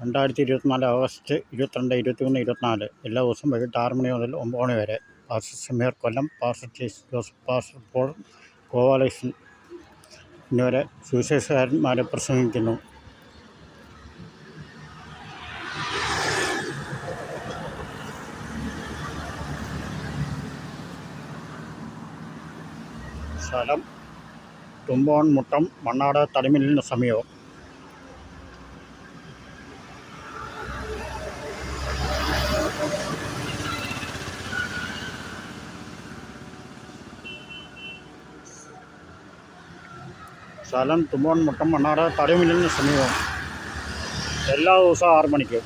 രണ്ടായിരത്തി ഇരുപത്തിനാല് ഓഗസ്റ്റ് ഇരുപത്തിരണ്ട് ഇരുപത്തിമൂന്ന് ഇരുപത്തിനാല് എല്ലാ ദിവസവും വൈകിട്ട് ആറ് മണി മുതൽ ഒമ്പത് മണി വരെ pastor Sameer Kollam pastor Chase Joseph pastor Paul Gopalakrishnan എന്നിവരെ സുവിശേഷകാരന്മാരെ പ്രസംഗിക്കുന്നു. സ്ഥലം തുമ്പോൺ മുട്ടം മണ്ണാട് തടിമില്ലിന് സമീപം. സ്ഥലം തുമ്പോൺ മുട്ടം മണ്ണാട് തടിമില്ലിന് സമീപം എല്ലാ ദിവസവും ആറ് മണിക്ക്